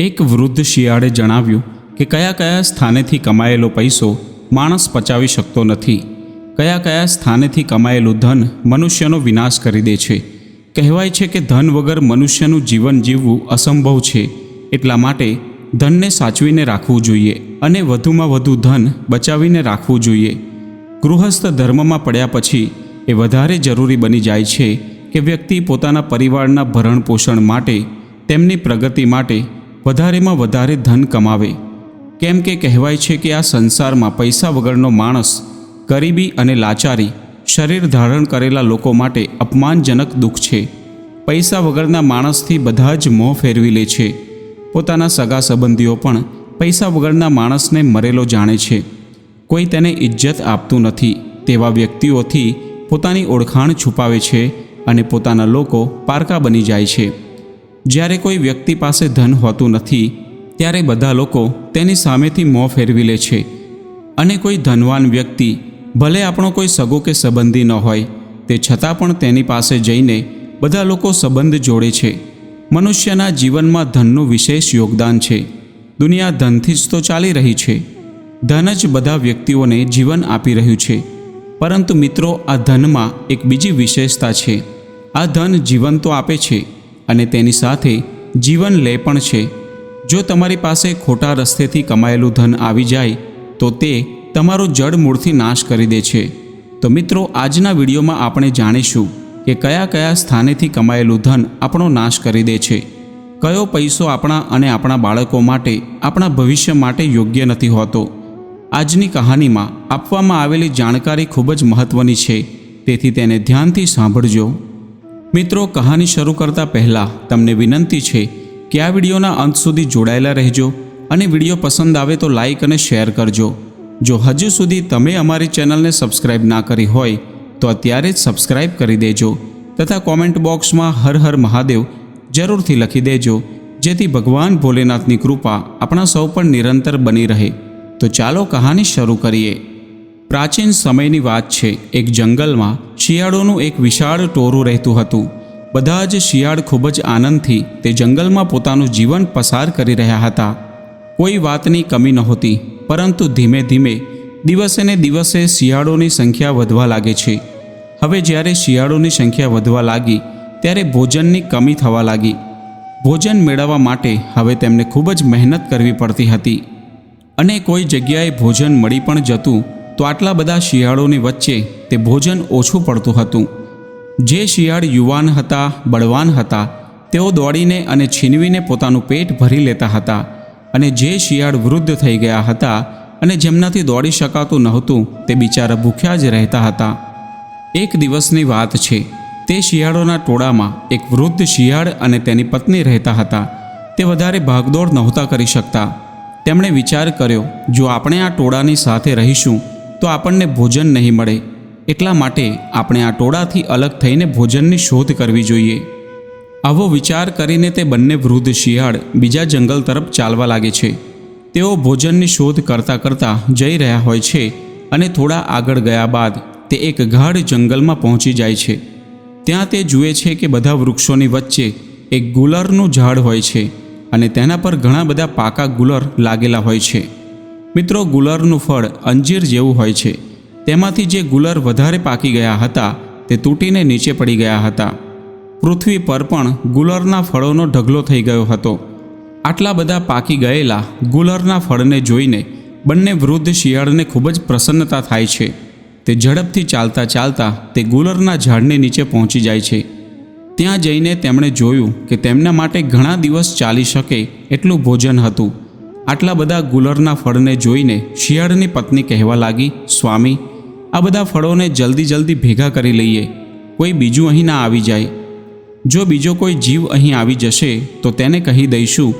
એક વૃદ્ધ શિયાળે જણાવ્યું કે કયા કયા સ્થાનેથી કમાયેલો પૈસો માણસ પચાવી શકતો નથી. કયા કયા સ્થાનેથી કમાયેલું ધન મનુષ્યનો વિનાશ કરી દે છે. કહેવાય છે કે ધન વગર મનુષ્યનું જીવન જીવવું અસંભવ છે. એટલા માટે ધનને સાચવીને રાખવું જોઈએ અને વધુમાં વધુ ધન બચાવીને રાખવું જોઈએ. ગૃહસ્થ ધર્મમાં પડ્યા પછી એ વધારે જરૂરી બની જાય છે કે વ્યક્તિ પોતાના પરિવારના ભરણ પોષણ માટે, તેમની પ્રગતિ માટે વધારેમાં વધારે ધન કમાવે. કેમ કે કહેવાય છે કે આ સંસારમાં પૈસા વગરનો માણસ, ગરીબી અને લાચારી, શરીર ધારણ કરેલા લોકો માટે અપમાનજનક દુઃખ છે. પૈસા વગરના માણસથી બધા જ મોં ફેરવી લે છે. પોતાના સગા સંબંધીઓ પણ પૈસા વગરના માણસને મરેલો જાણે છે. કોઈ તેને ઇજ્જત આપતું નથી, તેવા વ્યક્તિઓથી પોતાની ઓળખાણ છુપાવે છે અને પોતાના લોકો પારકા બની જાય છે. જ્યારે કોઈ વ્યક્તિ પાસે ધન હોતું નથી, ત્યારે બધા લોકો તેની સામેથી મોં ફેરવી લે છે. અને કોઈ ધનવાન વ્યક્તિ, ભલે આપણો કોઈ સગો કે સંબંધી ન હોય, તે છતાં પણ તેની પાસે જઈને બધા લોકો સંબંધ જોડે છે. મનુષ્યના જીવનમાં ધનનું વિશેષ યોગદાન છે. દુનિયા ધનથી જ તો ચાલી રહી છે. ધન જ બધા વ્યક્તિઓને જીવન આપી રહ્યું છે. પરંતુ મિત્રો, આ ધનમાં એક બીજી વિશેષતા છે. આ ધન જીવન તો આપે છે. અને તેની સાથે જીવન લે પણ છે. જો તમારી પાસે ખોટા રસ્તેથી કમાયેલું ધન આવી જાય, તો તે તમારો જડ મૂળથી નાશ કરી દે છે. તો મિત્રો, આજના વિડીયોમાં આપણે જાણીશું કે કયા કયા સ્થાનેથી કમાયેલું ધન આપણો નાશ કરી દે છે. કયો પૈસો આપણા અને આપણા બાળકો માટે, આપણા ભવિષ્ય માટે યોગ્ય નથી હોતો. આજની કહાનીમાં આપવામાં આવેલી જાણકારી ખૂબ જ મહત્ત્વની છે. તેથી તેને ધ્યાનથી સાંભળજો. મિત્રો, કહાની શરૂ કરતા પહેલાં તમને વિનંતી છે કે આ વિડીયોના અંત સુધી જોડાયેલા રહેજો અને વીડિયો પસંદ આવે તો લાઈક અને શેર કરજો. જો હજુ સુધી તમે અમારી ચેનલને સબસ્ક્રાઇબ ના કરી હોય, તો અત્યારે જ સબસ્ક્રાઇબ કરી દેજો તથા કોમેન્ટ બોક્સમાં હર હર મહાદેવ જરૂરથી લખી દેજો, જેથી ભગવાન ભોલેનાથની કૃપા આપણા સૌ પર નિરંતર બની રહે. તો ચાલો કહાની શરૂ કરીએ. પ્રાચીન સમયની વાત છે, એક જંગલમાં શિયાળોનું એક વિશાળ ટોરું રહેતું હતું. બધા જ શિયાળ ખૂબ જ આનંદથી તે જંગલમાં પોતાનું જીવન પસાર કરી રહ્યા હતા. કોઈ વાતની કમી નહોતી, પરંતુ ધીમે ધીમે દિવસે ને દિવસે શિયાળોની સંખ્યા વધવા લાગે છે. હવે જ્યારે શિયાળોની સંખ્યા વધવા લાગી, ત્યારે ભોજનની કમી થવા લાગી. ભોજન મેળવવા માટે હવે તેમને ખૂબ જ મહેનત કરવી પડતી હતી. અને કોઈ જગ્યાએ ભોજન મળી પણ જતું તો આટલા બધા શિયાળોની વચ્ચે તે ભોજન ઓછું પડતું હતું. જે શિયાળ યુવાન હતા, બળવાન હતા, તેઓ દોડીને અને છીનવીને પોતાનું પેટ ભરી લેતા હતા અને જે શિયાળ વૃદ્ધ થઈ ગયા હતા અને જેમનાથી દોડી શકાતું નહોતું, તે બિચારા ભૂખ્યા જ રહેતા હતા. એક દિવસની વાત છે, તે શિયાળોના ટોળામાં એક વૃદ્ધ શિયાળ અને તેની પત્ની રહેતા હતા. તે વધારે ભાગદોડ નહોતા કરી શકતા. તેમણે વિચાર કર્યો, જો આપણે આ ટોળાની સાથે રહીશું તો આપણને ભોજન નહીં મળે. એટલા માટે આપણે આ ટોળાથી અલગ થઈને ભોજનની શોધ કરવી જોઈએ. આવો વિચાર કરીને તે બંને વૃદ્ધ શિયાળ બીજા જંગલ તરફ ચાલવા લાગે છે. તેઓ ભોજનની શોધ કરતાં કરતાં જઈ રહ્યા હોય છે અને થોડા આગળ ગયા બાદ તે એક ગાઢ જંગલમાં પહોંચી જાય છે. ત્યાં તે જુએ છે કે બધા વૃક્ષોની વચ્ચે એક ગુલરનું ઝાડ હોય છે અને તેના પર ઘણા બધા પાકા ગુલર લાગેલા હોય છે. મિત્રો ગુલરનું ફળ અંજીર જેવું હોય છે. તેમાંથી જે ગુલર વધારે પાકી ગયા હતા, તે તૂટીને નીચે પડી ગયા હતા. પૃથ્વી પર પણ ગુલરના ફળોનો ઢગલો થઈ ગયો હતો. આટલા બધા પાકી ગયેલા ગુલરના ફળને જોઈને બંને વૃદ્ધ શિયાળને ખૂબ જ પ્રસન્નતા થાય છે. તે ઝડપથી ચાલતા ચાલતા તે ગુલરના ઝાડને નીચે પહોંચી જાય છે. ત્યાં જઈને તેમણે જોયું કે તેમના માટે ઘણા દિવસ ચાલી શકે એટલું ભોજન હતું. આટલા બધા ગુલરના ફળને જોઈને શિયાળની પત્ની કહેવા લાગી, સ્વામી, આ બધા ફળોને જલ્દી જલ્દી ભેગા કરી લઈએ. કોઈ બીજું અહીં ના આવી જાય. જો બીજો કોઈ જીવ અહીં આવી જશે, તો તેને કહી દઈશું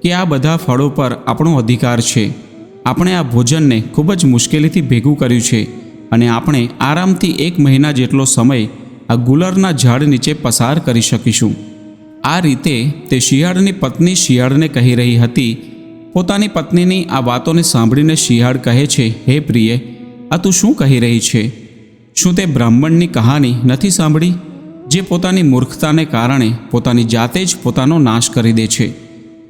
કે આ બધા ફળો પર આપણો અધિકાર છે. આપણે આ ભોજનને ખૂબ જ મુશ્કેલીથી ભેગું કર્યું છે અને આપણે આરામથી એક મહિના જેટલો સમય આ ગુલરના ઝાડ નીચે પસાર કરી શકીશું. આ રીતે તે શિયાળની પત્ની શિયાળને કહી રહી હતી પોતાની પત્નીની આ વાતોને સાંભળીને શિયાળ કહે છે, હે પ્રિય, આ તું શું કહી રહી છે? શું તે બ્રાહ્મણની કહાની નથી સાંભળી, જે પોતાની મૂર્ખતાને કારણે પોતાની જાતે જ પોતાનો નાશ કરી દે છે?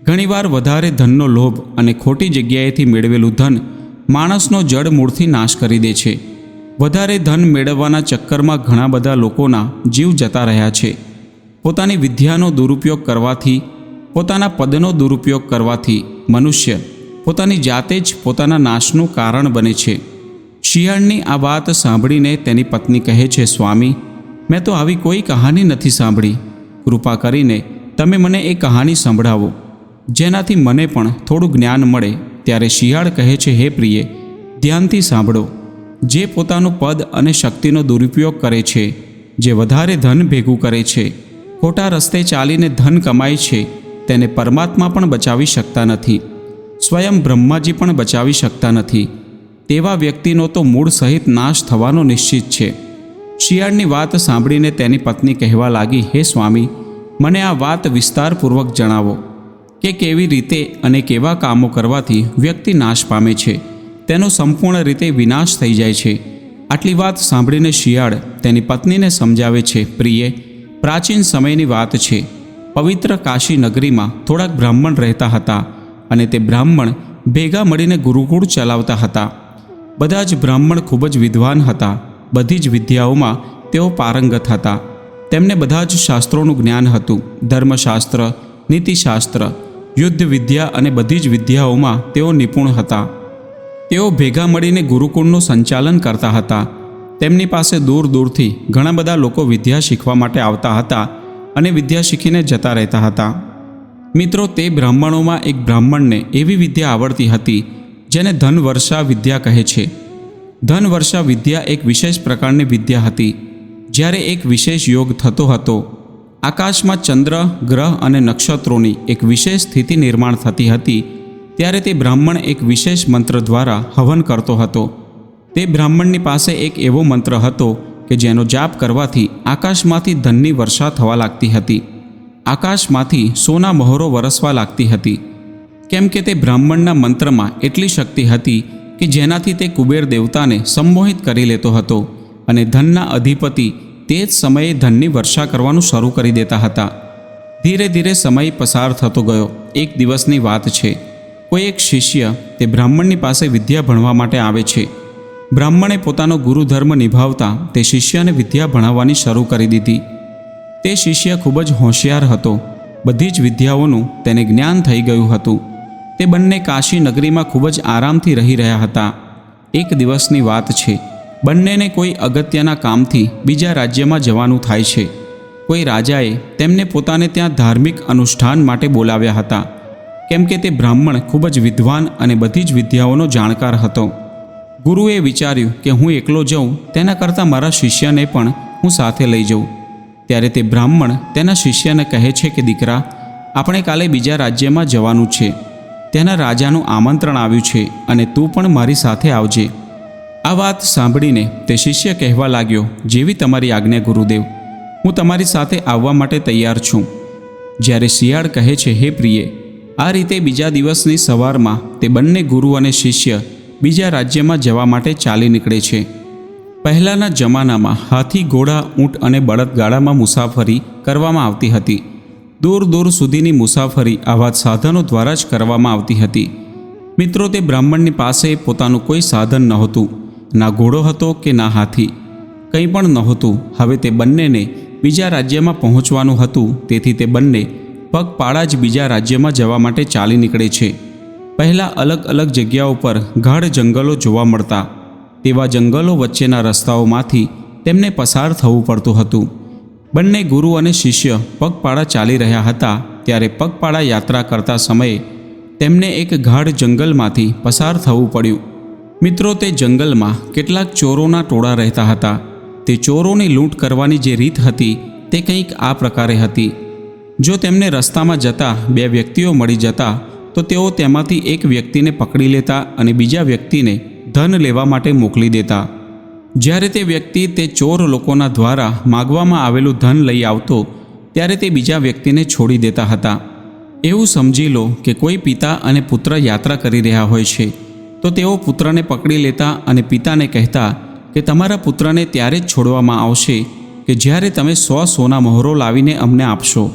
ઘણીવાર વધારે ધનનો લોભ અને ખોટી જગ્યાએથી મેળવેલું ધન માણસનો જડ મૂળથી નાશ કરી દે છે. વધારે ધન મેળવવાના ચક્કરમાં ઘણા બધા લોકોના જીવ જતા રહ્યા છે. પોતાની વિદ્યાનો દુરુપયોગ કરવાથી પોતાના પદનો દુરુપયોગ કરવાથી મનુષ્ય પોતાની જાતે જ પોતાના નાશનું કારણ બને છે. શિયાળની આ વાત સાંભળીને તેની પત્ની કહે છે, સ્વામી, મેં તો આવી કોઈ કહાની નથી સાંભળી. કૃપા કરીને તમે મને એ કહાની સંભળાવો. જેનાથી મને પણ થોડું જ્ઞાન મળે. ત્યારે શિયાળ કહે છે, હે પ્રિય, ધ્યાનથી સાંભળો. જે પોતાનું પદ અને શક્તિનો દુરુપયોગ કરે છે, જે વધારે ધન ભેગું કરે છે, ખોટા રસ્તે ચાલીને ધન કમાય છે તેને પરમાત્મા પણ બચાવી શકતા નથી. સ્વયં બ્રહ્માજી પણ બચાવી શકતા નથી. તેવા વ્યક્તિનો તો મૂળ સહિત નાશ થવાનો નિશ્ચિત છે. શિયાળની વાત સાંભળીને તેની પત્ની કહેવા લાગી, હે સ્વામી, મને આ વાત વિસ્તારપૂર્વક જણાવો. કે કેવી રીતે અને કેવા કામો કરવાથી વ્યક્તિ નાશ પામે છે. તેનો સંપૂર્ણ રીતે વિનાશ થઈ જાય છે. આટલી વાત સાંભળીને શિયાળ તેની પત્નીને સમજાવે છે, પ્રિય, પ્રાચીન સમયની વાત છે. પવિત્ર કાશી નગરીમાં થોડાક બ્રાહ્મણ રહેતા હતા અને તે બ્રાહ્મણ ભેગા મળીને ગુરુકુળ ચલાવતા હતા. બધા જ બ્રાહ્મણ ખૂબ જ વિદ્વાન હતા. બધી જ વિદ્યાઓમાં તેઓ પારંગત હતા. તેમને બધા જ શાસ્ત્રોનું જ્ઞાન હતું. ધર્મશાસ્ત્ર, નીતિશાસ્ત્ર, યુદ્ધ વિદ્યા અને બધી જ વિદ્યાઓમાં તેઓ નિપુણ હતા. તેઓ ભેગા મળીને ગુરુકુળનું સંચાલન કરતા હતા. તેમની પાસે દૂર દૂરથી ઘણા બધા લોકો વિદ્યા શીખવા માટે આવતા હતા અને વિદ્યા શીખીને જતા રહેતા હતા. મિત્રો, તે બ્રાહ્મણોમાં એક બ્રાહ્મણને એવી વિદ્યા આવડતી હતી, જેને ધનવર્ષા વિદ્યા કહે છે. ધનવર્ષા વિદ્યા એક વિશેષ પ્રકારની વિદ્યા હતી. જ્યારે એક વિશેષ યોગ થતો હતો, આકાશમાં ચંદ્ર, ગ્રહ અને નક્ષત્રોની એક વિશેષ સ્થિતિ નિર્માણ થતી હતી, ત્યારે તે બ્રાહ્મણ એક વિશેષ મંત્ર દ્વારા હવન કરતો હતો. તે બ્રાહ્મણની પાસે એક એવો મંત્ર હતો કે જેનો જાપ કરવાથી આકાશમાંથી ધનની વર્ષા થવા લાગતી હતી. આકાશમાંથી સોના મહોરો વરસવા લાગતી હતી. કેમ કે તે બ્રાહ્મણના મંત્રમાં એટલી શક્તિ હતી કે જેનાથી તે કુબેર દેવતાને સંમોહિત કરી લેતો હતો અને ધનના અધિપતિ તે જ સમયે ધનની વર્ષા કરવાનું શરૂ કરી દેતા હતા. ધીરે ધીરે સમય પસાર થતો ગયો. એક દિવસની વાત છે. કોઈ એક શિષ્ય તે બ્રાહ્મણની પાસે વિદ્યા ભણવા માટે આવે છે. બ્રાહ્મણે પોતાનો ગુરુધર્મ નિભાવતા તે શિષ્યને વિદ્યા ભણાવવાની શરૂ કરી દીધી. તે શિષ્ય ખૂબ જ હોશિયાર હતો. બધી જ વિદ્યાઓનું તેને જ્ઞાન થઈ ગયું હતું. તે બંને કાશી નગરીમાં ખૂબ જ આરામથી રહી રહ્યા હતા. એક દિવસની વાત છે, બંનેને કોઈ અગત્યના કામથી બીજા રાજ્યમાં જવાનું થાય છે. કોઈ રાજાએ તેમને પોતાને ત્યાં ધાર્મિક અનુષ્ઠાન માટે બોલાવ્યા હતા. કેમ કે તે બ્રાહ્મણ ખૂબ જ વિદ્વાન અને બધી જ વિદ્યાઓનો જાણકાર હતો. ગુરુએ વિચાર્યું કે હું એકલો જઉં, તેના કરતાં મારા શિષ્યને પણ હું સાથે લઈ જઉં. ત્યારે તે બ્રાહ્મણ તેના શિષ્યને કહે છે કે, દીકરા, આપણે કાલે બીજા રાજ્યમાં જવાનું છે. તેના રાજાનું આમંત્રણ આવ્યું છે અને તું પણ મારી સાથે આવજે. આ વાત સાંભળીને તે શિષ્ય કહેવા લાગ્યો, જેવી તમારી આજ્ઞા, ગુરુદેવ. હું તમારી સાથે આવવા માટે તૈયાર છું. જ્યારે શિયાળ કહે છે, હે પ્રિય, આ રીતે બીજા દિવસની સવારમાં તે બંને ગુરુ અને શિષ્ય બીજા રાજ્યમાં જવા માટે ચાલી નીકળે છે. પહેલાંના જમાનામાં હાથી ઘોડા, ઊંટ અને બળદગાડામાં મુસાફરી કરવામાં આવતી હતી. દૂર દૂર સુધીની મુસાફરી આવા સાધનો દ્વારા જ કરવામાં આવતી હતી. મિત્રો, તે બ્રાહ્મણની પાસે પોતાનું કોઈ સાધન નહોતું. ના ઘોડો હતો કે ના હાથી. કંઈ પણ નહોતું. હવે તે બંનેને બીજા રાજ્યમાં પહોંચવાનું હતું. તેથી તે બંને પગપાળા જ બીજા રાજ્યમાં જવા માટે ચાલી નીકળે છે. પહેલાં અલગ અલગ જગ્યાઓ પર ગાઢ જંગલો જોવા મળતા, તેવા જંગલો વચ્ચેના રસ્તાઓમાંથી તેમને પસાર થવું પડતું હતું. બંને ગુરુ અને શિષ્ય પગપાળા ચાલી રહ્યા હતા ત્યારે પગપાળા યાત્રા કરતા સમયે તેમને એક ગાઢ જંગલમાંથી પસાર થવું પડ્યું. મિત્રો, તે જંગલમાં કેટલાક ચોરોના ટોળા રહેતા હતા. તે ચોરોની લૂંટ કરવાની જે રીત હતી તે કંઈક આ પ્રકારે હતી. જો તેમને રસ્તામાં જતા બે વ્યક્તિઓ મળી જતા તો તેઓ તેમાંથી એક વ્યક્તિને પકડી લેતા અને બીજા વ્યક્તિને ધન લેવા માટે મોકલી દેતા. જ્યારે તે વ્યક્તિ તે ચોર લોકોના દ્વારા માગવામાં આવેલું ધન લઈ આવતો, ત્યારે તે બીજા વ્યક્તિને છોડી દેતા હતા. એવું સમજી લો કે કોઈ પિતા અને પુત્ર યાત્રા કરી રહ્યા હોય છે, તો તેઓ પુત્રને પકડી લેતા અને પિતાને કહેતા કે તમારા પુત્રને ત્યારે જ છોડવામાં આવશે કે જ્યારે તમે સો સોના મહોરો લાવીને અમને આપશો.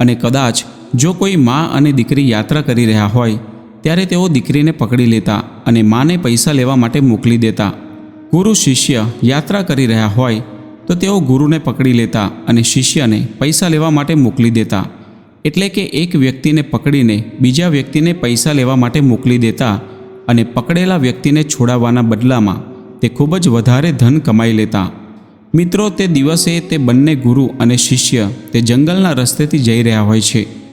અને કદાચ જો કોઈ મા અને દીકરી યાત્રા કરી રહ્યા હોય, ત્યારે તેઓ દીકરીને પકડી લેતા અને માને પૈસા લેવા માટે મોકલી દેતા. ગુરુ શિષ્ય યાત્રા કરી રહ્યા હોય, તો તેઓ ગુરુને પકડી લેતા અને શિષ્યને પૈસા લેવા માટે મોકલી દેતા. એટલે કે એક વ્યક્તિને પકડીને બીજા વ્યક્તિને પૈસા લેવા માટે મોકલી દેતા અને પકડેલા વ્યક્તિને છોડાવવાના બદલામાં તે ખૂબ જ વધારે ધન કમાઈ લેતા. મિત્રો, તે દિવસે તે બંને ગુરુ અને શિષ્ય તે જંગલના રસ્તેથી જઈ રહ્યા હોય છે.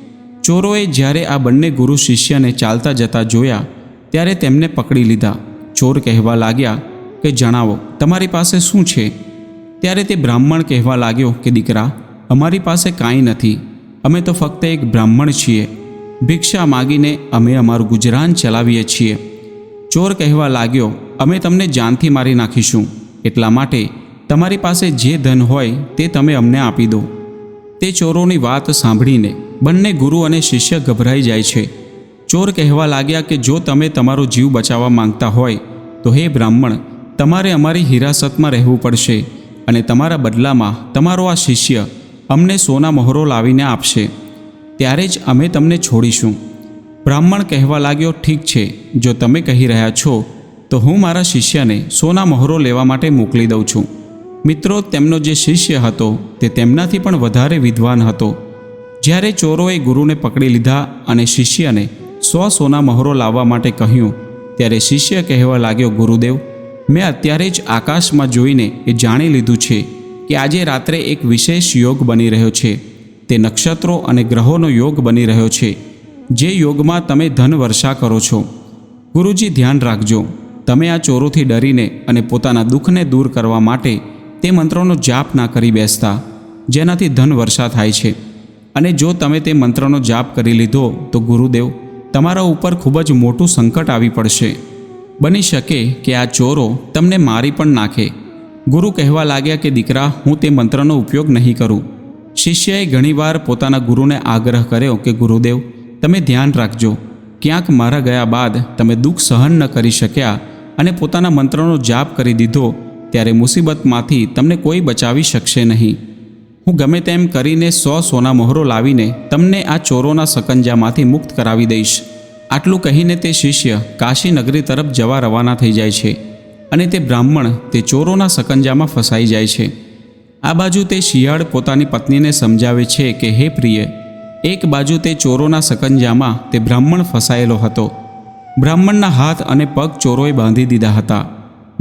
ચોરોએ જ્યારે આ બંને ગુરુ શિષ્યને ચાલતા જતા જોયા, ત્યારે તેમને પકડી લીધા. ચોર કહેવા લાગ્યા કે, જણાવો, તમારી પાસે શું છે? ત્યારે તે બ્રાહ્મણ કહેવા લાગ્યો કે, દીકરા, અમારી પાસે કાંઈ નથી. અમે તો ફક્ત એક બ્રાહ્મણ છીએ. ભિક્ષા માગીને અમે અમારું ગુજરાન ચલાવીએ છીએ. ચોર કહેવા લાગ્યો, અમે તમને જાનથી મારી નાખીશું. એટલા માટે તમારી પાસે જે ધન હોય તે તમે અમને આપી દો. તે ચોરોની વાત સાંભળીને બંને ગુરુ અને શિષ્ય ગભરાઈ જાય છે. ચોર કહેવા લાગ્યા કે જો તમે તમારો જીવ બચાવવા માંગતા હોય, તો હે બ્રાહ્મણ, તમારે અમારી હિરાસતમાં રહેવું પડશે અને તમારા બદલામાં તમારો આ શિષ્ય અમને સોના મહોરો લાવીને આપશે. ત્યારે જ અમે તમને છોડીશું. બ્રાહ્મણ કહેવા લાગ્યો, ઠીક છે, જો તમે કહી રહ્યા છો, તો હું મારા શિષ્યને સોના મહોરો લેવા માટે મોકલી દઉં છું. મિત્રો, તેમનો જે શિષ્ય હતો તે તેમનાથી પણ વધારે વિદ્વાન હતો. જ્યારે ચોરોએ ગુરુને પકડી લીધા અને શિષ્યને સો સોના મહોરો લાવવા માટે કહ્યું, ત્યારે શિષ્ય કહેવા લાગ્યો, ગુરુદેવ, મેં અત્યારે જ આકાશમાં જોઈને એ જાણી લીધું છે કે આજે રાત્રે એક વિશેષ યોગ બની રહ્યો છે. તે નક્ષત્રો અને ગ્રહોનો યોગ બની રહ્યો છે, જે યોગમાં તમે ધન વર્ષા કરો છો. ગુરુજી, ધ્યાન રાખજો. તમે આ ચોરોથી ડરીને અને પોતાના દુઃખને દૂર કરવા માટે તે મંત્રોનો જાપ ના કરી બેસતા, જેનાથી ધન વર્ષા થાય છે. અને જો તમે તે મંત્રનો જાપ કરી લીધો તો ગુરુદેવ, તમારા ઉપર ખૂબ જ મોટું સંકટ આવી પડશે. બની શકે કે આ ચોરો તમને મારી પણ નાખે. ગુરુ કહેવા લાગ્યા કે દીકરા, હું તે મંત્રનો ઉપયોગ નહીં કરું. શિષ્યએ ઘણીવાર પોતાના ગુરુને આગ્રહ કર્યો કે ગુરુદેવ, તમે ધ્યાન રાખજો. ક્યાંક મારા ગયા બાદ તમે દુઃખ સહન ન કરી શક્યા અને પોતાના મંત્રનો જાપ કરી દીધો, ત્યારે મુસીબતમાંથી તમને કોઈ બચાવી શકશે નહીં. હું ગમે તેમ કરીને સો સોના મહોરો લાવીને તમને આ ચોરોના સકંજામાંથી મુક્ત કરાવી દઈશ. આટલું કહીને તે શિષ્ય કાશી નગરી તરફ જવા રવાના થઈ જાય છે અને તે બ્રાહ્મણ તે ચોરોના સકંજામાં ફસાઈ જાય છે. આ બાજુ તે શિયાળ પોતાની પત્નીને સમજાવે છે કે, હે પ્રિય, એક બાજુ તે ચોરોના સકંજામાં તે બ્રાહ્મણ ફસાયેલો હતો. બ્રાહ્મણના હાથ અને પગ ચોરોએ બાંધી દીધા હતા.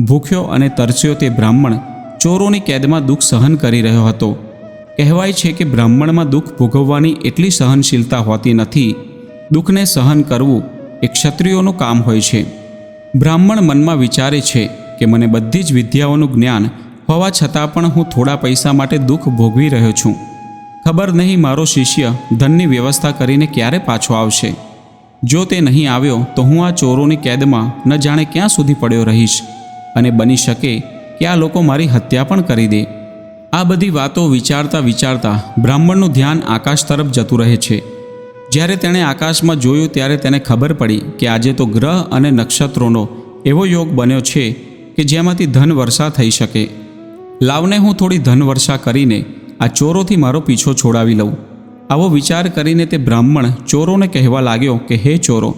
ભૂખ્યો અને તરસ્યો તે બ્રાહ્મણ ચોરોની કેદમાં દુઃખ સહન કરી રહ્યો હતો. કહેવાય છે કે બ્રાહ્મણમાં દુઃખ ભોગવવાની એટલી સહનશીલતા હોતી નથી. દુઃખને સહન કરવું એ ક્ષત્રિયોનું કામ હોય છે. બ્રાહ્મણ મનમાં વિચારે છે કે મને બધી જ વિદ્યાઓનું જ્ઞાન હોવા છતાં પણ હું થોડા પૈસા માટે દુઃખ ભોગવી રહ્યો છું. ખબર નહીં મારો શિષ્ય ધનની વ્યવસ્થા કરીને ક્યારે પાછો આવશે. જો તે નહીં આવ્યો તો હું આ ચોરોની કેદમાં ન જાણે ક્યાં સુધી પડ્યો રહીશ અને બની શકે કે આ લોકો મારી હત્યા પણ કરી દે. આ બધી વાતો વિચારતા વિચારતા બ્રાહ્મણનું ધ્યાન આકાશ તરફ જતું રહે છે. જ્યારે તેણે આકાશમાં જોયું ત્યારે તેને ખબર પડી કે આજે તો ગ્રહ અને નક્ષત્રોનો એવો યોગ બન્યો છે કે જેમાંથી ધન વર્ષા થઈ શકે. લાવને હું થોડી ધન વર્ષા કરીને આ ચોરોથી મારો પીછો છોડાવી લઉં. આવો વિચાર કરીને તે બ્રાહ્મણ ચોરોને કહેવા લાગ્યો કે, હે ચોરો,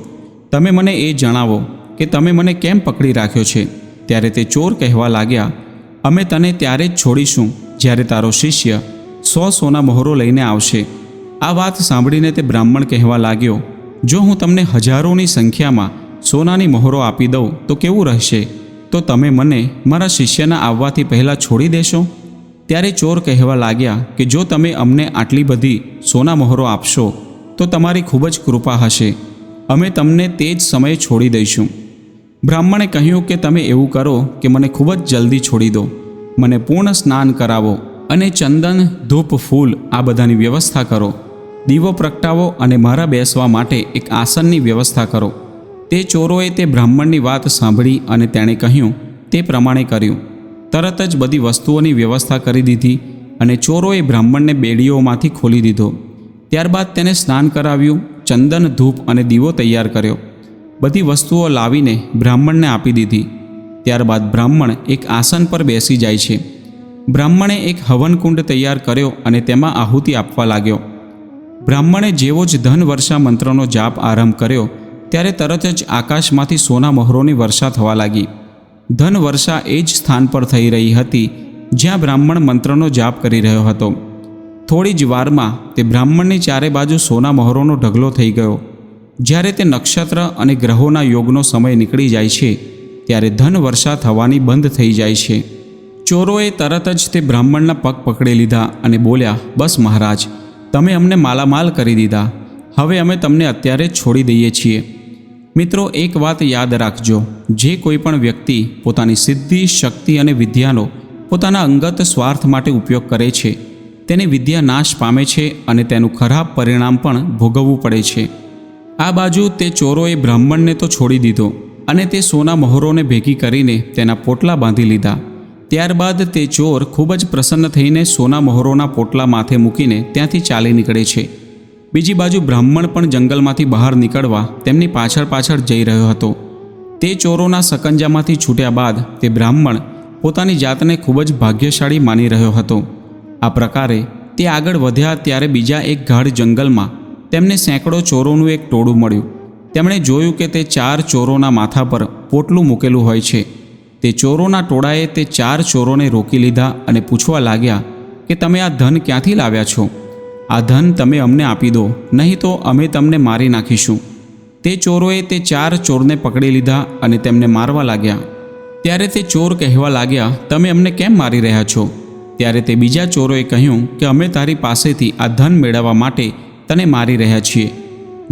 તમે મને એ જણાવો કે તમે મને કેમ પકડી રાખ્યો છે? ત્યારે તે ચોર કહેવા લાગ્યા, અમે તને ત્યારે જ છોડીશું જ્યારે તારો શિષ્ય સો સોના મહોરો લઈને આવશે, આ વાત સાંભળીને તે બ્રાહ્મણ કહેવા લાગ્યો, જો હું તમને હજારોની સંખ્યામાં સોનાની મહોરો આપી દઉં, તો કેવું રહેશે? તો તમે મને મારા શિષ્યના આવવાથી પહેલાં છોડી દેશો? ત્યારે ચોર કહેવા લાગ્યા કે, જો તમે અમને આટલી બધી સોના મહોરો આપશો, તો તમારી ખૂબ જ કૃપા હશે. અમે તમને તે જ સમયે છોડી દઈશું. બ્રાહ્મણે કહ્યું કે, તમે એવું કરો કે મને ખૂબ જ જલ્દી છોડી દો. મને પૂર્ણ સ્નાન કરાવો અને ચંદન, ધૂપ, ફૂલ આ બધાની વ્યવસ્થા કરો. દીવો પ્રગટાવો અને મારા બેસવા માટે એક આસનની વ્યવસ્થા કરો. તે ચોરોએ તે બ્રાહ્મણની વાત સાંભળી અને તેણે કહ્યું, તે પ્રમાણે કર્યું. તરત જ બધી વસ્તુઓની વ્યવસ્થા કરી દીધી અને ચોરોએ બ્રાહ્મણને બેડીઓમાંથી ખોલી દીધો. ત્યારબાદ તેને સ્નાન કરાવ્યું, ચંદન, ધૂપ અને દીવો તૈયાર કર્યો. બધી વસ્તુઓ લાવીને બ્રાહ્મણને આપી દીધી. ત્યારબાદ બ્રાહ્મણ એક આસન પર બેસી જાય છે. બ્રાહ્મણે એક હવનકુંડ તૈયાર કર્યો અને તેમાં આહુતિ આપવા લાગ્યો. બ્રાહ્મણે જેવો જ ધન વર્ષા મંત્રનો જાપ આરંભ કર્યો, ત્યારે તરત જ આકાશમાંથી સોના મહોરોની વર્ષા થવા લાગી. ધન વર્ષા એ જ સ્થાન પર થઈ રહી હતી, જ્યાં બ્રાહ્મણ મંત્રનો જાપ કરી રહ્યો હતો. થોડી જ વારમાં તે બ્રાહ્મણની ચારે બાજુ સોના મહોરોનો ઢગલો થઈ ગયો. જ્યારે તે નક્ષત્ર અને ગ્રહોના યોગનો સમય નીકળી જાય છે ત્યારે ધન વર્ષા થવાની બંધ થઈ જાય છે. ચોરોએ તરત જ તે બ્રાહ્મણના પગ પકડી લીધા અને બોલ્યા, બસ મહારાજ, તમે અમને માલામાલ કરી દીધા. હવે અમે તમને અત્યારે છોડી દઈએ છીએ. મિત્રો, એક વાત યાદ રાખજો. જે કોઈ પણ વ્યક્તિ પોતાની સિદ્ધિ, શક્તિ અને વિદ્યાનો પોતાના અંગત સ્વાર્થ માટે ઉપયોગ કરે છે, તેની વિદ્યા નાશ પામે છે અને તેનું ખરાબ પરિણામ પણ ભોગવવું પડે છે. આ બાજુ તે ચોરોએ બ્રાહ્મણને તો છોડી દીધો. અને તે સોના મહોરોને ભેગી કરીને તેના પોટલા બાંધી લીધા. ત્યારબાદ તે ચોર ખૂબ જ પ્રસન્ન થઈને સોના મહોરોના પોટલા માથે મૂકીને ત્યાંથી ચાલી નીકળે છે. બીજી બાજુ બ્રાહ્મણ પણ જંગલમાંથી બહાર નીકળવા તેમની પાછળ પાછળ જઈ રહ્યો હતો. તે ચોરોના સકંજામાંથી છૂટ્યા બાદ તે બ્રાહ્મણ પોતાની જાતને ખૂબ જ ભાગ્યશાળી માની રહ્યો હતો. આ પ્રકારે તે આગળ વધ્યા ત્યારે બીજા એક ગાઢ જંગલમાં તેમને સેંકડો ચોરોનું એક ટોળું મળ્યું. તેમણે જોયું કે તે ચાર ચોરોના માથા પર પોટલું મૂકેલું હોય છે. તે ચોરોના ટોળાએ તે ચાર ચોરોને રોકી લીધા અને પૂછવા લાગ્યા કે તમે આ ધન ક્યાંથી લાવ્યા છો? આ ધન તમે અમને આપી દો, નહીં તો અમે તમને મારી નાખીશું. તે ચોરોએ તે ચાર ચોરને પકડી લીધા અને તેમને મારવા લાગ્યા. ત્યારે તે ચોર કહેવા લાગ્યા, તમે અમને કેમ મારી રહ્યા છો? ત્યારે તે બીજા ચોરોએ કહ્યું કે, અમે તારી પાસેથી આ ધન મેળવવા માટે તને મારી રહ્યા છીએ.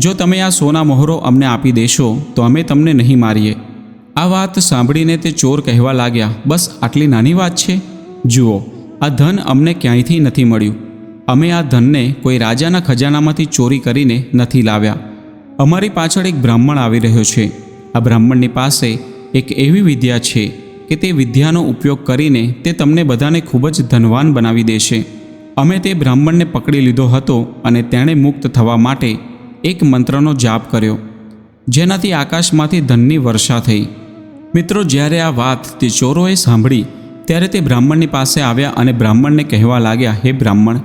જો તમે આ સોના મહોરો અમને આપી દેશો, તો અમે તમને નહીં મારીએ. આ વાત સાંભળીને તે ચોર કહેવા લાગ્યા, બસ આટલી નાની વાત છે? જુઓ, આ ધન અમને ક્યાંયથી નથી મળ્યું. અમે આ ધનને કોઈ રાજાના ખજાનામાંથી ચોરી કરીને નથી લાવ્યા. અમારી પાછળ એક બ્રાહ્મણ આવી રહ્યો છે. આ બ્રાહ્મણની પાસે એક એવી વિદ્યા છે કે તે વિદ્યાનો ઉપયોગ કરીને તે તમને બધાને ખૂબ જ ધનવાન બનાવી દેશે. અમે તે બ્રાહ્મણને પકડી લીધો હતો અને તેણે મુક્ત થવા માટે એક મંત્રનો જાપ કર્યો. જેનાથી આકાશમાંથી ધનની વર્ષા થઈ. મિત્રો, જ્યારે આ વાત તે ચોરોએ સાંભળી, ત્યારે તે બ્રાહ્મણની પાસે આવ્યા અને બ્રાહ્મણને કહેવા લાગ્યા, હે બ્રાહ્મણ,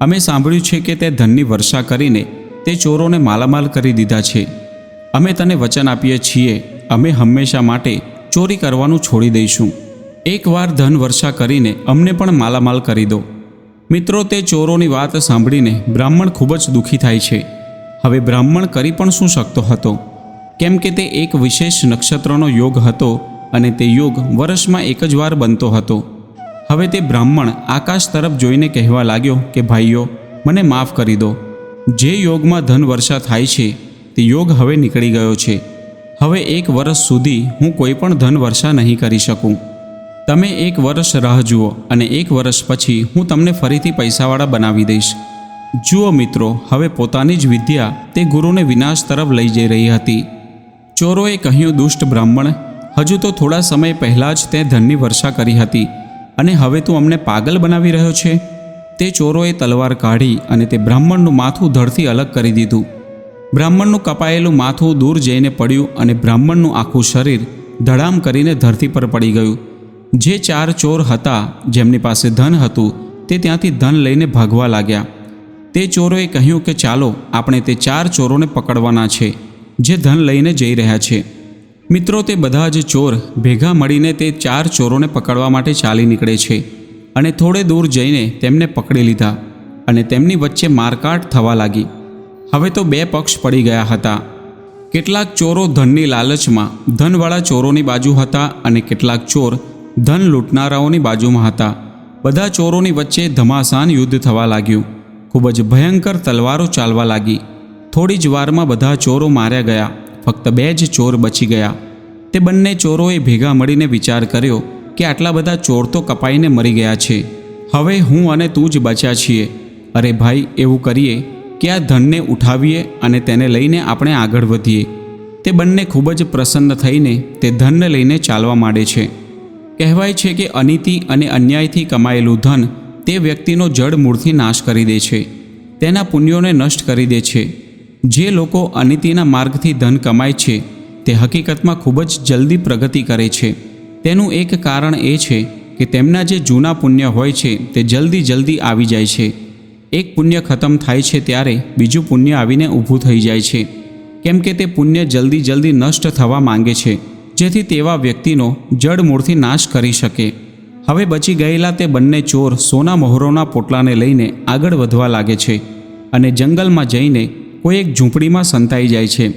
અમે સાંભળ્યું છે કે તે ધનની વર્ષા કરીને તે ચોરોને માલામાલ કરી દીધા છે. અમે તને વચન આપીએ છીએ. અમે હંમેશા માટે ચોરી કરવાનું છોડી દઈશું. એકવાર ધન વર્ષા કરીને અમને પણ માલામાલ કરી દો. મિત્રો, તે ચોરોની વાત સાંભળીને બ્રાહ્મણ ખૂબ જ દુઃખી થાય છે. હવે બ્રાહ્મણ કરી પણ શું શકતો હતો? કેમ કે તે એક વિશેષ નક્ષત્રનો યોગ હતો અને તે યોગ વર્ષમાં એક જ વાર બનતો હતો. હવે તે બ્રાહ્મણ આકાશ તરફ જોઈને કહેવા લાગ્યો કે, ભાઈઓ, મને માફ કરી દો. જે યોગમાં ધન વર્ષા થાય છે, તે યોગ હવે નીકળી ગયો છે. હવે એક વર્ષ સુધી હું કોઈ પણ ધન વર્ષા નહીં કરી શકું. તમે એક વર્ષ રાહ જુઓ અને એક વર્ષ પછી હું તમને ફરીથી પૈસાવાળા બનાવી દઈશ. જુઓ મિત્રો, હવે પોતાની જ વિદ્યા તે ગુરુને વિનાશ તરફ લઈ જઈ રહી હતી. ચોરોએ કહ્યું, દુષ્ટ બ્રાહ્મણ, હજુ તો થોડા સમય પહેલાં જ તે ધનની વર્ષા કરી હતી. અને હવે તું અમને પાગલ બનાવી રહ્યો છે? તે ચોરોએ તલવાર કાઢી અને તે બ્રાહ્મણનું માથું ધડથી અલગ કરી દીધું. બ્રાહ્મણનું કપાયેલું માથું દૂર જઈને પડ્યું અને બ્રાહ્મણનું આખું શરીર ધડામ કરીને ધરતી પર પડી ગયું. જે ચાર ચોર હતા, જેમની પાસે ધન હતું, તે ત્યાંથી ધન લઈને ભાગવા લાગ્યા. તે ચોરોએ કહ્યું કે ચાલો, આપણે તે ચાર ચોરોને પકડવાના છે, જે ધન લઈને જઈ રહ્યા છે. મિત્રો, તે બધા જ ચોર ભેગા મળીને તે ચાર ચોરોને પકડવા માટે ચાલી નીકળે છે અને થોડે દૂર જઈને તેમને પકડી લીધા અને તેમની વચ્ચે મારકાટ થવા લાગી. હવે તો બે પક્ષ પડી ગયા હતા. કેટલાક ચોરો ધનની લાલચમાં ધનવાળા ચોરોની બાજુ હતા અને કેટલાક ચોર ધન લૂંટનારાઓની બાજુમાં હતા. બધા ચોરોની વચ્ચે ધમાસાન યુદ્ધ થવા લાગ્યું. ખૂબ જ ભયંકર તલવારો ચાલવા લાગી. થોડી જ વારમાં બધા ચોરો માર્યા ગયા. ફક્ત બે જ ચોર બચી ગયા. તે બંને ચોરોએ ભેગા મળીને વિચાર કર્યો કે આટલા બધા ચોર તો કપાઈને મરી ગયા છે. હવે હું અને તું જ બચ્યા છીએ. અરે ભાઈ, એવું કરીએ કે આ ધનને ઉઠાવીએ અને તેને લઈને આપણે આગળ વધીએ. તે બંને ખૂબ જ પ્રસન્ન થઈને તે ધનને લઈને ચાલવા માંડે છે. કહેવાય છે કે અનીતિ અને અન્યાયથી કમાયેલું ધન તે વ્યક્તિનો જડ મૂળથી નાશ કરી દે છે. તેના પુણ્યોને નષ્ટ કરી દે છે. જે લોકો અનીતિના માર્ગથી ધન કમાય છે, તે હકીકતમાં ખૂબ જ જલ્દી પ્રગતિ કરે છે. તેનું એક કારણ એ છે કે તેમના જે જૂના પુણ્ય હોય છે, તે જલ્દી જલ્દી આવી જાય છે. એક પુણ્ય ખતમ થાય છે ત્યારે બીજું પુણ્ય આવીને ઊભું થઈ જાય છે. કેમ કે તે પુણ્ય જલ્દી જલ્દી નષ્ટ થવા માંગે છે, જેથી તેવા વ્યક્તિનો જડ મૂળથી નાશ કરી શકે. હવે બચી ગયેલા તે બંને ચોર સોના મહોરોના પોટલાને લઈને આગળ વધવા લાગે છે અને જંગલમાં જઈને કોઈ એક ઝૂંપડીમાં સંતાઈ જાય છે.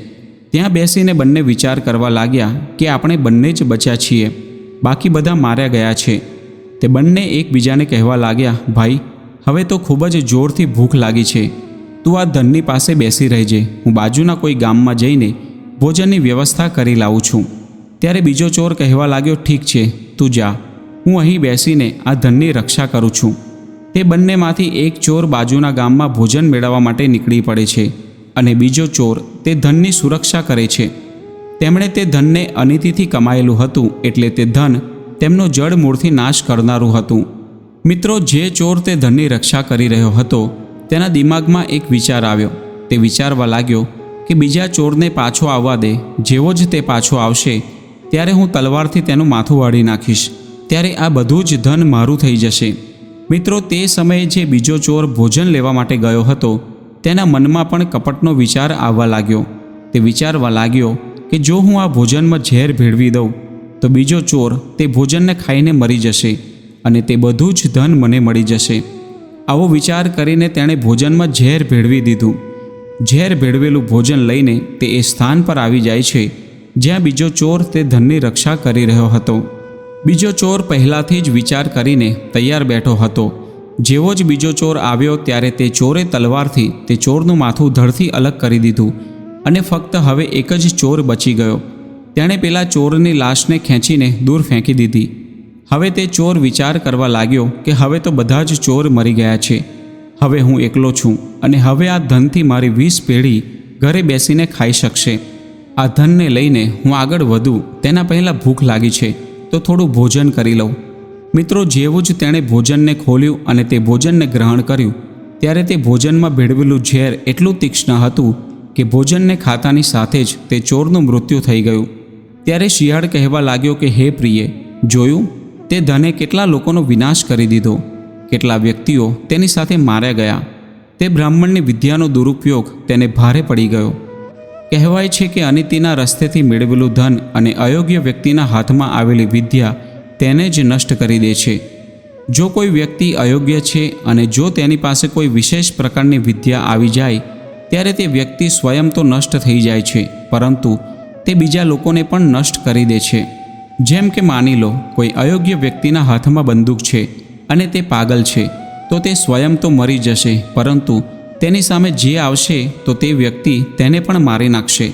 ત્યાં બેસીને બંને વિચાર કરવા લાગ્યા કે આપણે બંને જ બચ્યા છીએ. બાકી બધા માર્યા ગયા છે. તે બંને એકબીજાને કહેવા લાગ્યા, ભાઈ, હવે તો ખૂબ જ જોરથી ભૂખ લાગી છે. તું આ ધનની પાસે બેસી રહેજે. હું બાજુના કોઈ ગામમાં જઈને ભોજનની વ્યવસ્થા કરી લાવું છું. ત્યારે બીજો ચોર કહેવા લાગ્યો, ઠીક છે, તું જા. હું અહીં બેસીને આ ધનની રક્ષા કરું છું. તે બંનેમાંથી એક ચોર બાજુના ગામમાં ભોજન મેળવવા માટે નીકળી પડે છે અને બીજો ચોર તે ધનની સુરક્ષા કરે છે. તેમણે તે ધનને અનિતિથી કમાયેલું હતું એટલે તે ધન તેમનો જડ મૂળથી નાશ કરનારું હતું. મિત્રો, જે ચોર તે ધનની રક્ષા કરી રહ્યો હતો, તેના દિમાગમાં એક વિચાર આવ્યો. તે વિચારવા લાગ્યો કે બીજા ચોરને પાછો આવવા દે, જેવો જ તે પાછો આવશે, ત્યારે હું તલવારથી તેનું માથું વાળી નાખીશ. ત્યારે આ બધું જ ધન મારું થઈ જશે. મિત્રો, તે સમયે જે બીજો ચોર ભોજન લેવા માટે ગયો હતો, તેના મનમાં પણ કપટનો વિચાર આવવા લાગ્યો. તે વિચારવા લાગ્યો કે જો હું આ ભોજનમાં ઝેર ભેળવી દઉં, તો બીજો ચોર તે ભોજનને ખાઈને મરી જશે અને તે બધું જ ધન મને મળી જશે. આવો વિચાર કરીને તેણે ભોજનમાં ઝેર ભેળવી દીધું. ઝેર ભેળવેલું ભોજન લઈને તે એ સ્થાન પર આવી જાય છે, જ્યાં બીજો ચોર તે ધનની રક્ષા કરી રહ્યો હતો. બીજો ચોર પહેલાંથી જ વિચાર કરીને તૈયાર બેઠો હતો. જેવો જ બીજો ચોર આવ્યો ત્યારે તે ચોરે તલવારથી તે ચોરનું માથું ધડથી અલગ કરી દીધું અને ફક્ત હવે એક જ ચોર બચી ગયો. તેણે પેલા ચોરની લાશને ખેંચીને દૂર ફેંકી દીધી. હવે તે ચોર વિચાર કરવા લાગ્યો કે હવે તો બધા જ ચોર મરી ગયા છે. હવે હું એકલો છું અને હવે આ ધનથી મારી વીસ પેઢી ઘરે બેસીને ખાઈ શકશે. આ ધનને લઈને હું આગળ વધું તેના પહેલાં ભૂખ લાગી છે. તો થોડું ભોજન કરી લઉં. મિત્રો, જેવું જ તેણે ભોજનને ખોલ્યું અને તે ભોજનને ગ્રહણ કર્યું, ત્યારે તે ભોજનમાં ભેળવેલું ઝેર એટલું તીક્ષ્ણ હતું કે ભોજનને ખાતાની સાથે જ તે ચોરનું મૃત્યુ થઈ ગયું. ત્યારે શિયાળ કહેવા લાગ્યો કે, હે પ્રિય, જોયું? તે ધને કેટલા લોકોનો વિનાશ કરી દીધો. કેટલા વ્યક્તિઓ તેની સાથે માર્યા ગયા. તે બ્રાહ્મણની વિદ્યાનો દુરુપયોગ તેને ભારે પડી ગયો. કહેવાય છે કે અનિતિના રસ્તેથી મેળવેલું ધન અને અયોગ્ય વ્યક્તિના હાથમાં આવેલી વિદ્યા તેને જ નષ્ટ કરી દે છે. જો કોઈ વ્યક્તિ અયોગ્ય છે અને જો તેની પાસે કોઈ વિશેષ પ્રકારની વિદ્યા આવી જાય, ત્યારે તે વ્યક્તિ સ્વયં તો નષ્ટ થઈ જાય છે, પરંતુ તે બીજા લોકોને પણ નષ્ટ કરી દે છે. જેમ કે માની લો, કોઈ અયોગ્ય વ્યક્તિના હાથમાં બંદૂક છે અને તે પાગલ છે, તો તે સ્વયં તો મરી જશે, પરંતુ તેની સામે જે આવશે, તો તે વ્યક્તિ તેને પણ મારી નાખશે.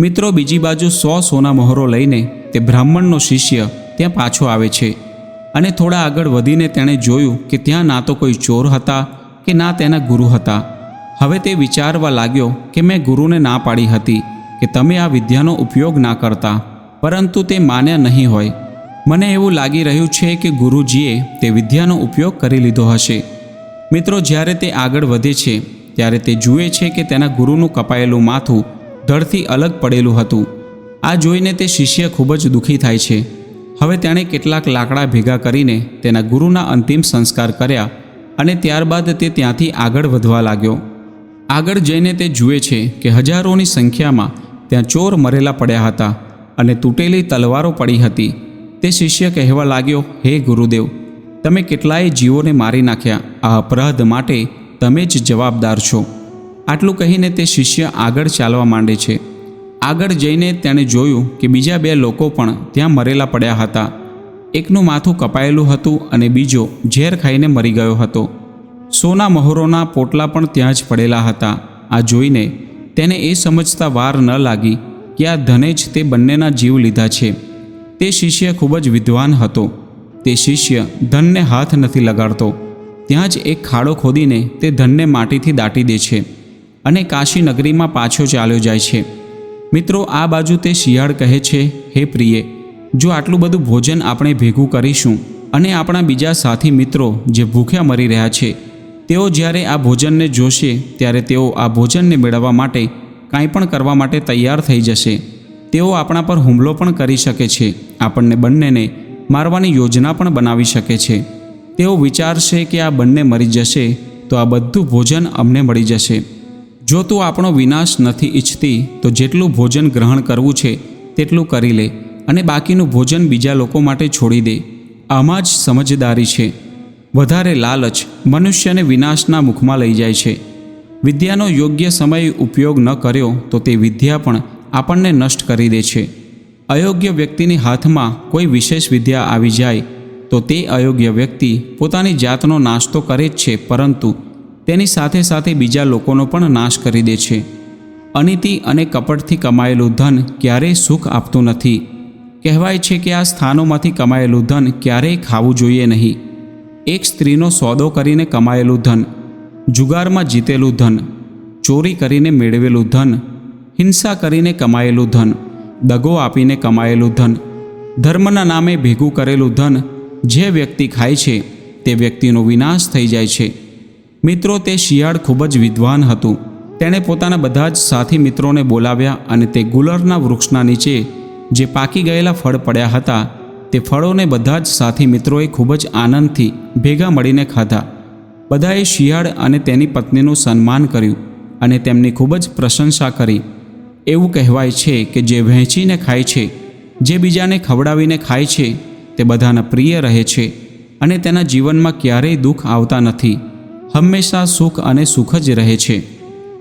મિત્રો, બીજી બાજુ સો સોના મહોરો લઈને તે બ્રાહ્મણનો શિષ્ય ત્યાં પાછો આવે છે. અને થોડા આગળ વધીને તેણે જોયું કે ત્યાં ના તો કોઈ ચોર હતા કે ના તેના ગુરુ હતા. હવે તે વિચારવા લાગ્યો કે મેં ગુરુને ના પાડી હતી કે તમે આ વિદ્યાનો ઉપયોગ ના કરતા, પરંતુ તે માન્યા નહીં હોય. મને એવું લાગી રહ્યું છે કે ગુરુજીએ તે વિદ્યાનો ઉપયોગ કરી લીધો હશે. મિત્રો, જ્યારે તે આગળ વધે છે, ત્યારે તે જુએ છે કે તેના ગુરુનું કપાયેલું માથું ધડથી અલગ પડેલું હતું. આ જોઈને તે શિષ્ય ખૂબ જ દુઃખી થાય છે. હવે તેણે કેટલાક લાકડા ભેગા કરીને તેના ગુરુના અંતિમ સંસ્કાર કર્યા અને ત્યારબાદ તે ત્યાંથી આગળ વધવા લાગ્યો. આગળ જઈને તે જુએ છે કે હજારોની સંખ્યામાં ત્યાં ચોર મરેલા પડ્યા હતા અને તૂટેલી તલવારો પડી હતી. તે શિષ્ય કહેવા લાગ્યો, હે ગુરુદેવ તમે કેટલાય જીવોને મારી નાખ્યા. આ અપરાધ માટે તમે જ જવાબદાર છો. આટલું કહીને તે શિષ્ય આગળ ચાલવા માંડે છે. આગળ જઈને તેણે જોયું કે બીજા બે લોકો પણ ત્યાં મરેલા પડ્યા હતા. એકનું માથું કપાયેલું હતું અને બીજો ઝેર ખાઈને મરી ગયો હતો. સોના મહોરોના પોટલા પણ ત્યાં જ પડેલા હતા. આ જોઈને તેને એ સમજતા વાર ન લાગી કે આ ધને જ તે બંનેના જીવ લીધા છે. તે શિષ્ય ખૂબ જ વિદ્વાન હતો. તે શિષ્ય ધનને હાથ નથી લગાડતો. ત્યાં જ એક ખાડો ખોદીને તે ધનને માટીથી દાટી દે છે અને કાશી નગરીમાં પાછો ચાલ્યો જાય છે. મિત્રો, આ બાજુ તે શિયાળ કહે છે, હે પ્રિય, જો આટલું બધું ભોજન આપણે ભેગું કરીશું અને આપણા બીજા સાથી મિત્રો જે ભૂખ્યા મરી રહ્યા છે, તેઓ જ્યારે આ ભોજનને જોશે, ત્યારે તેઓ આ ભોજનને મેળવવા માટે કાંઈ પણ કરવા માટે તૈયાર થઈ જશે. તેઓ આપણા પર હુમલો પણ કરી શકે છે. આપણને બંનેને મારવાની યોજના પણ બનાવી શકે છે. તેઓ વિચારશે કે આ બંને મરી જશે તો આ બધું ભોજન અમને મળી જશે. જો તું આપણો વિનાશ નથી ઈચ્છતી, તો જેટલું ભોજન ગ્રહણ કરવું છે, તેટલું કરી લે અને બાકીનું ભોજન બીજા લોકો માટે છોડી દે. આમાં જ સમજદારી છે. વધારે લાલચ મનુષ્યને વિનાશના મુખમાં લઈ જાય છે. વિદ્યાનો યોગ્ય સમય ઉપયોગ ન કર્યો તો તે વિદ્યા પણ આપણને નષ્ટ કરી દે છે. અયોગ્ય વ્યક્તિની હાથમાં કોઈ વિશેષ વિદ્યા આવી જાય, તો તે અયોગ્ય વ્યક્તિ પોતાની જાતનો નાશ તો કરે જ છે, પરંતુ તેની સાથે સાથે બીજા લોકોનો પણ નાશ કરી દે છે. અનિતિ અને કપટથી કમાયેલું ધન ક્યારેય સુખ આપતું નથી. કહેવાય છે કે આ સ્થાનોમાંથી કમાયેલું ધન ક્યારેય ખાવું જોઈએ નહીં. એક સ્ત્રીનો સોદો કરીને કમાયેલું ધન, જુગારમાં જીતેલું ધન, ચોરી કરીને મેળવેલું ધન, હિંસા કરીને કમાયેલું ધન દગો આપીને કમાયેલું ધન, ધર્મના નામે ભેગું કરેલું ધન જે વ્યક્તિ ખાય છે, તે વ્યક્તિનો વિનાશ થઈ જાય છે. મિત્રો, તે શિયાળ ખૂબ જ વિદ્વાન હતું. તેણે પોતાના બધા જ સાથી મિત્રોને બોલાવ્યા અને તે ગુલરના વૃક્ષના નીચે જે પાકી ગયેલા ફળ પડ્યા હતા, તે ફળોને બધા જ સાથી મિત્રોએ ખૂબ જ આનંદથી ભેગા મળીને ખાધા. બધાએ શિયાળ અને તેની પત્નીનું સન્માન કર્યું અને તેમની ખૂબ જ પ્રશંસા કરી. એવું કહેવાય છે કે જે વહેંચીને ખાય છે, જે બીજાને ખવડાવીને ખાય છે, તે બધાના પ્રિય રહે છે અને તેના જીવનમાં ક્યારેય દુઃખ આવતા નથી. હંમેશા સુખ અને સુખ જ રહે છે.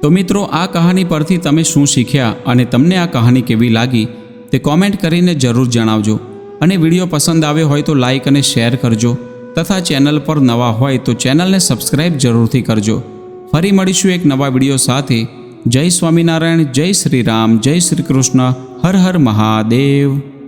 તો મિત્રો, આ કહાની પરથી તમે શું શીખ્યા અને તમને આ કહાની કેવી લાગી, તે કોમેન્ટ કરીને જરૂર જણાવજો. અને વીડિયો પસંદ આવ્યો હોય તો લાઇક અને શેર કરજો. તથા ચેનલ પર નવા હોય તો ચેનલને સબસ્ક્રાઈબ જરૂરથી કરજો. ફરી મળીશું એક નવા વીડિયો સાથે. જય સ્વામિનારાયણ જય શ્રી રામ જય શ્રી કૃષ્ણ હર હર મહાદેવ.